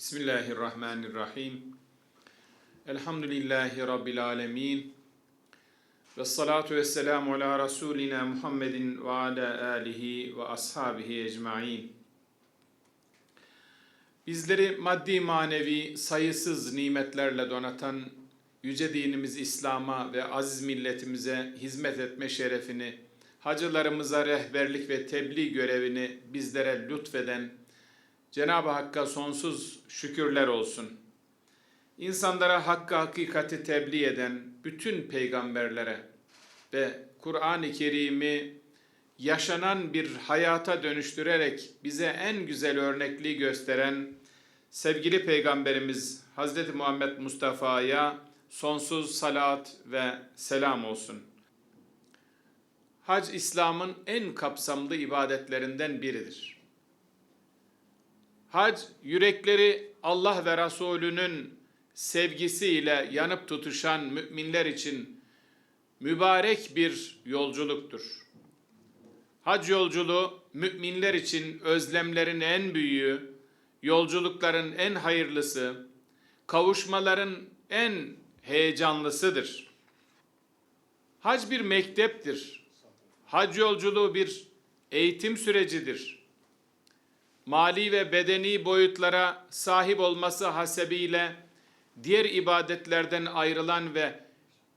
Bismillahirrahmanirrahim. Elhamdülillahi Rabbil alemin. Ve salatu ve selamu ala Resulina Muhammedin ve ala alihi ve ashabihi ecmain. Bizleri maddi manevi sayısız nimetlerle donatan yüce dinimiz İslam'a ve aziz milletimize hizmet etme şerefini, hacılarımıza rehberlik ve tebliğ görevini bizlere lütfeden Cenab-ı Hakk'a sonsuz şükürler olsun. İnsanlara hakkı hakikati tebliğ eden bütün peygamberlere ve Kur'an-ı Kerim'i yaşanan bir hayata dönüştürerek bize en güzel örnekliği gösteren sevgili peygamberimiz Hazreti Muhammed Mustafa'ya sonsuz salat ve selam olsun. Hac İslam'ın en kapsamlı ibadetlerinden biridir. Hac yürekleri Allah ve Resulünün sevgisiyle yanıp tutuşan müminler için mübarek bir yolculuktur. Hac yolculuğu müminler için özlemlerin en büyüğü, yolculukların en hayırlısı, kavuşmaların en heyecanlısıdır. Hac bir mekteptir. Hac yolculuğu bir eğitim sürecidir. Mali ve bedeni boyutlara sahip olması hasebiyle diğer ibadetlerden ayrılan ve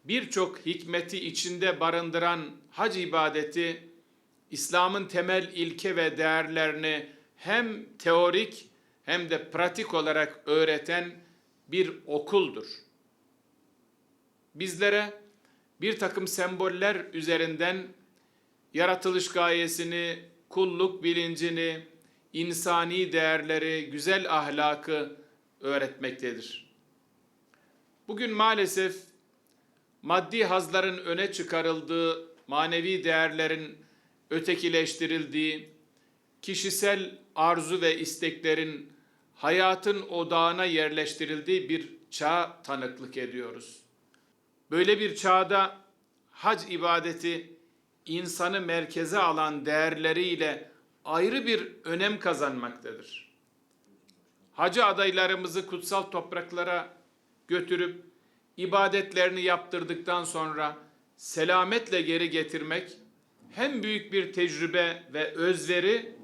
birçok hikmeti içinde barındıran hac ibadeti İslam'ın temel ilke ve değerlerini hem teorik hem de pratik olarak öğreten bir okuldur. Bizlere bir takım semboller üzerinden yaratılış gayesini, kulluk bilincini, insani değerleri, güzel ahlakı öğretmektedir. Bugün maalesef maddi hazların öne çıkarıldığı, manevi değerlerin ötekileştirildiği, kişisel arzu ve isteklerin hayatın odağına yerleştirildiği bir çağ tanıklık ediyoruz. Böyle bir çağda hac ibadeti insanı merkeze alan değerleriyle ayrı bir önem kazanmaktadır. Hacı adaylarımızı kutsal topraklara götürüp ibadetlerini yaptırdıktan sonra selametle geri getirmek hem büyük bir tecrübe ve özveri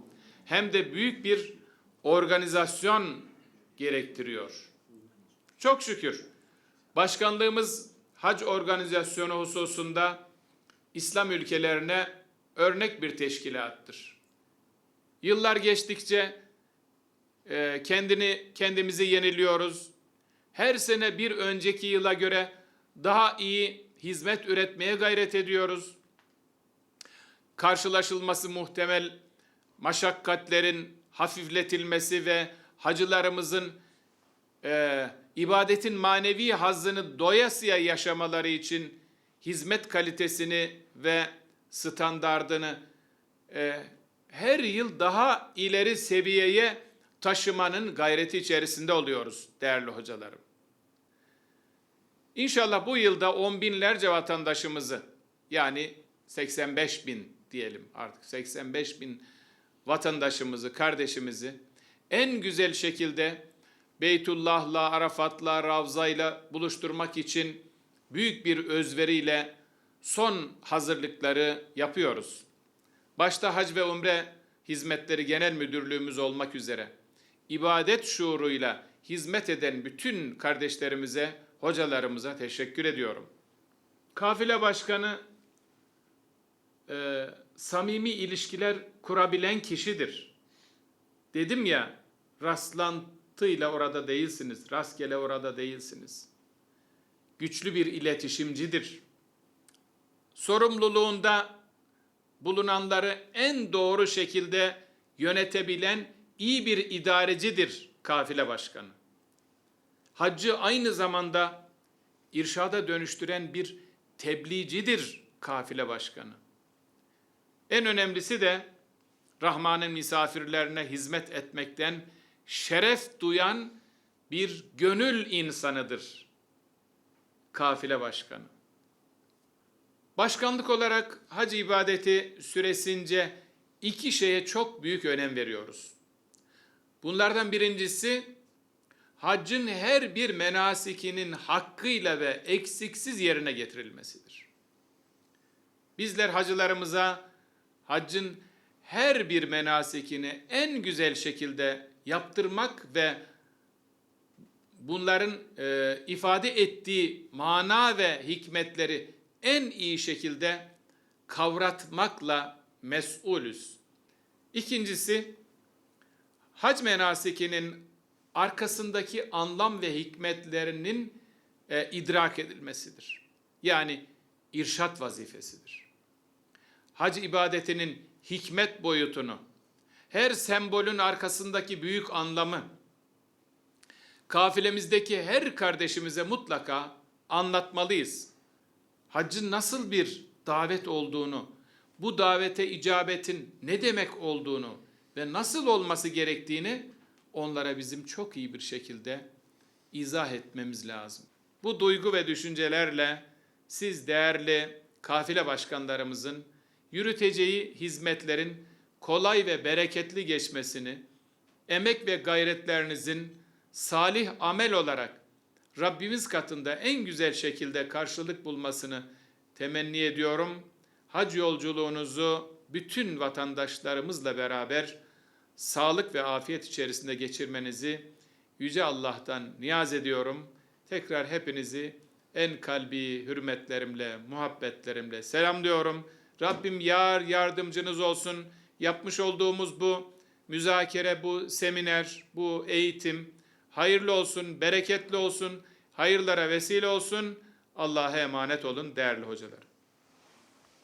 hem de büyük bir organizasyon gerektiriyor. Çok şükür başkanlığımız hac organizasyonu hususunda İslam ülkelerine örnek bir teşkilattır. Yıllar geçtikçe e, kendini kendimizi yeniliyoruz. Her sene bir önceki yıla göre daha iyi hizmet üretmeye gayret ediyoruz. Karşılaşılması muhtemel maşakkatlerin hafifletilmesi ve hacılarımızın e, ibadetin manevi hazzını doyasıya yaşamaları için hizmet kalitesini ve standardını e, her yıl daha ileri seviyeye taşımanın gayreti içerisinde oluyoruz değerli hocalarım. İnşallah bu yılda on binlerce vatandaşımızı yani 85 bin diyelim artık 85 bin vatandaşımızı, kardeşimizi en güzel şekilde Beytullah'la, Arafat'la, Ravza'yla buluşturmak için büyük bir özveriyle son hazırlıkları yapıyoruz. Başta hac ve umre hizmetleri genel müdürlüğümüz olmak üzere ibadet şuuruyla hizmet eden bütün kardeşlerimize, hocalarımıza teşekkür ediyorum. Kafile başkanı e, samimi ilişkiler kurabilen kişidir. Dedim ya rastlantıyla orada değilsiniz, rastgele orada değilsiniz. Güçlü bir iletişimcidir. Sorumluluğunda bulunanları en doğru şekilde yönetebilen iyi bir idarecidir kafile başkanı. Haccı aynı zamanda irşada dönüştüren bir tebliğcidir kafile başkanı. En önemlisi de Rahman'ın misafirlerine hizmet etmekten şeref duyan bir gönül insanıdır kafile başkanı. Başkanlık olarak hac ibadeti süresince iki şeye çok büyük önem veriyoruz. Bunlardan birincisi haccın her bir menasikinin hakkıyla ve eksiksiz yerine getirilmesidir. Bizler hacılarımıza haccın her bir menasikini en güzel şekilde yaptırmak ve bunların e, ifade ettiği mana ve hikmetleri en iyi şekilde kavratmakla mesulüz. İkincisi, hac menasikinin arkasındaki anlam ve hikmetlerinin e, idrak edilmesidir. Yani irşat vazifesidir. Hac ibadetinin hikmet boyutunu, her sembolün arkasındaki büyük anlamı, kafilemizdeki her kardeşimize mutlaka anlatmalıyız. Haccın nasıl bir davet olduğunu, bu davete icabetin ne demek olduğunu ve nasıl olması gerektiğini onlara bizim çok iyi bir şekilde izah etmemiz lazım. Bu duygu ve düşüncelerle siz değerli kafile başkanlarımızın yürüteceği hizmetlerin kolay ve bereketli geçmesini, emek ve gayretlerinizin salih amel olarak Rabbimiz katında en güzel şekilde karşılık bulmasını temenni ediyorum. Hac yolculuğunuzu bütün vatandaşlarımızla beraber sağlık ve afiyet içerisinde geçirmenizi Yüce Allah'tan niyaz ediyorum. Tekrar hepinizi en kalbi hürmetlerimle, muhabbetlerimle selamlıyorum. Rabbim yar yardımcınız olsun. Yapmış olduğumuz bu müzakere, bu seminer, bu eğitim hayırlı olsun, bereketli olsun, hayırlara vesile olsun. Allah'a emanet olun değerli hocalar.